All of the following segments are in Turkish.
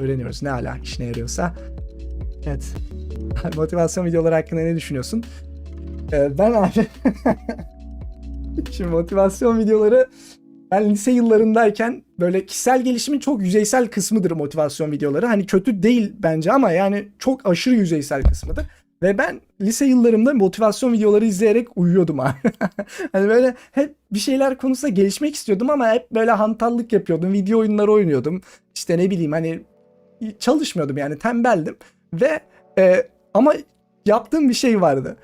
öğreniyoruz. Ne ala işine yarıyorsa. Evet. Motivasyon videoları hakkında ne düşünüyorsun? Ee, ben abi Şimdi motivasyon videoları ben lise yıllarındayken böyle kişisel gelişimin çok yüzeysel kısmıdır motivasyon videoları. Hani kötü değil bence ama yani çok aşırı yüzeysel kısmıdır. Ve ben lise yıllarımda motivasyon videoları izleyerek uyuyordum abi. hani böyle hep bir şeyler konusunda gelişmek istiyordum ama hep böyle hantallık yapıyordum. Video oyunları oynuyordum. İşte ne bileyim hani çalışmıyordum yani tembeldim. Ve e, ama yaptığım bir şey vardı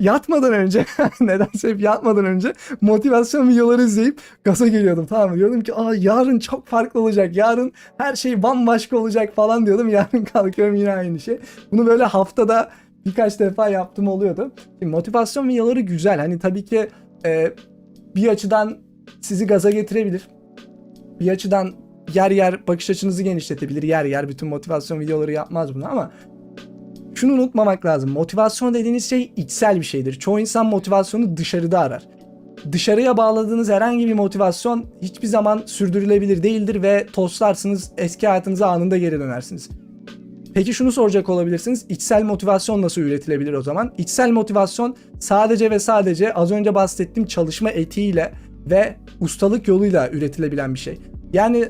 yatmadan önce nedense hep yatmadan önce motivasyon videoları izleyip gaza geliyordum tamam mı? Diyordum ki Aa, yarın çok farklı olacak. Yarın her şey bambaşka olacak falan diyordum. Yarın kalkıyorum yine aynı şey. Bunu böyle haftada birkaç defa yaptım oluyordu. Motivasyon videoları güzel. Hani tabii ki e, bir açıdan sizi gaza getirebilir. Bir açıdan yer yer bakış açınızı genişletebilir. Yer yer bütün motivasyon videoları yapmaz bunu ama şunu unutmamak lazım. Motivasyon dediğiniz şey içsel bir şeydir. Çoğu insan motivasyonu dışarıda arar. Dışarıya bağladığınız herhangi bir motivasyon hiçbir zaman sürdürülebilir değildir ve toslarsınız eski hayatınıza anında geri dönersiniz. Peki şunu soracak olabilirsiniz. İçsel motivasyon nasıl üretilebilir o zaman? İçsel motivasyon sadece ve sadece az önce bahsettiğim çalışma etiğiyle ve ustalık yoluyla üretilebilen bir şey. Yani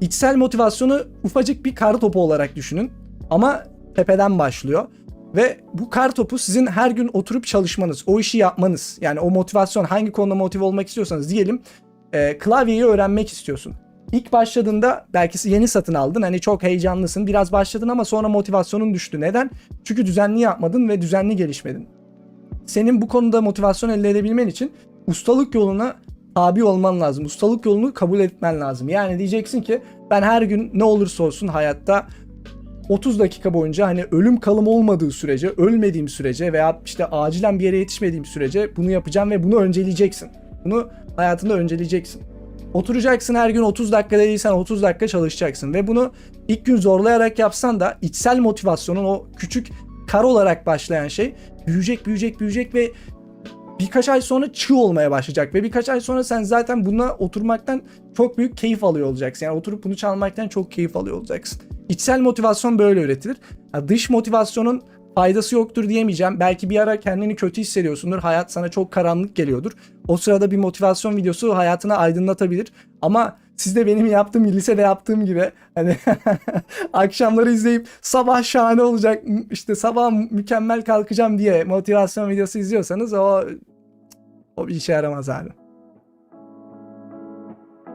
içsel motivasyonu ufacık bir kar topu olarak düşünün. Ama tepeden başlıyor. Ve bu kar topu sizin her gün oturup çalışmanız, o işi yapmanız. Yani o motivasyon hangi konuda motive olmak istiyorsanız diyelim e, klavyeyi öğrenmek istiyorsun. İlk başladığında belki yeni satın aldın hani çok heyecanlısın biraz başladın ama sonra motivasyonun düştü. Neden? Çünkü düzenli yapmadın ve düzenli gelişmedin. Senin bu konuda motivasyon elde edebilmen için ustalık yoluna tabi olman lazım. Ustalık yolunu kabul etmen lazım. Yani diyeceksin ki ben her gün ne olursa olsun hayatta 30 dakika boyunca hani ölüm kalım olmadığı sürece, ölmediğim sürece veya işte acilen bir yere yetişmediğim sürece bunu yapacağım ve bunu önceleyeceksin. Bunu hayatında önceleyeceksin. Oturacaksın her gün 30 dakika değilsen 30 dakika çalışacaksın ve bunu ilk gün zorlayarak yapsan da içsel motivasyonun o küçük kar olarak başlayan şey büyüyecek büyüyecek büyüyecek ve birkaç ay sonra çığ olmaya başlayacak ve birkaç ay sonra sen zaten buna oturmaktan çok büyük keyif alıyor olacaksın. Yani oturup bunu çalmaktan çok keyif alıyor olacaksın. İçsel motivasyon böyle üretilir. Ya dış motivasyonun faydası yoktur diyemeyeceğim. Belki bir ara kendini kötü hissediyorsundur. Hayat sana çok karanlık geliyordur. O sırada bir motivasyon videosu hayatını aydınlatabilir. Ama siz de benim yaptığım lisede yaptığım gibi hani akşamları izleyip sabah şahane olacak işte sabah mükemmel kalkacağım diye motivasyon videosu izliyorsanız o o bir işe yaramaz abi.